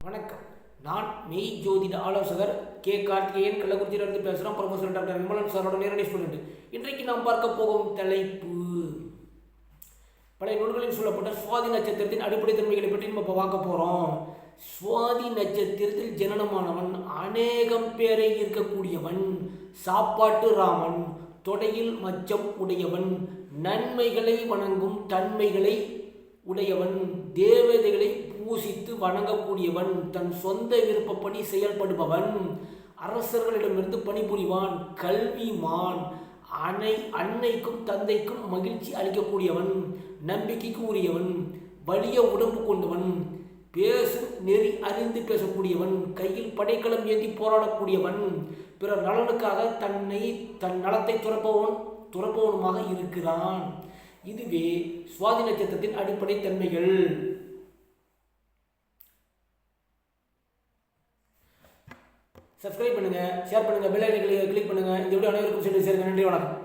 வணக்கம். நான் மெய் ஜோதிட ஆலோசகர் கே கார்த்திகேயன் கள்ளக்குறிச்சியிலிருந்து பேசுகிறோம் ப்ரொஃபஸர் டாக்டர் விமலன் சாரோட நேரடி ஸ்டூடெண்ட் இன்றைக்கு நாம் பார்க்க போகும் தலைப்பு. பழைய நூல்களில் சொல்லப்பட்ட சுவாதி நட்சத்திரத்தின் அடிப்படை தன்மைகளை பற்றி நம்ம இப்போ பார்க்க போகிறோம் சுவாதி நட்சத்திரத்தில் ஜனனமானவன் அநேகம் பேரை இருக்கக்கூடியவன் சாப்பாட்டு ராமன் தொடையில் மச்சம் உடையவன் நன்மைகளை வணங்கும் தன்மைகளை உடையவன் தேவதைகளை பூசித்து வணங்கக்கூடியவன் தன் சொந்த விருப்பப்படி செயல்படுபவன். அரசர்களிடமிருந்து பணிபுரிவான் கல்விமான். அன்னை அன்னைக்கும் தந்தைக்கும் மகிழ்ச்சி அளிக்கக்கூடியவன் நம்பிக்கைக்கு உரியவன் வலிய உடம்பு கொண்டவன். பேசும் நெறி அறிந்து பேசக்கூடியவன் கையில் படைக்கலம் ஏந்தி போராடக்கூடியவன். பிறர் நலனுக்காக தன்னை தன் நலத்தை துறப்பவன் துறப்பவனுமாக இருக்கிறான். இதுவே சுவாதி நட்சத்திரத்தின் அடிப்படை தன்மைகள். சப்ஸ்கிரைப் பண்ணுங்க ஷேர் பண்ணுங்க பெல் ஐக்கனை கிளிக் பண்ணுங்க. இந்த வீடியோ அனைவருக்கும் சென்று சேருங்க நன்றி வணக்கம்.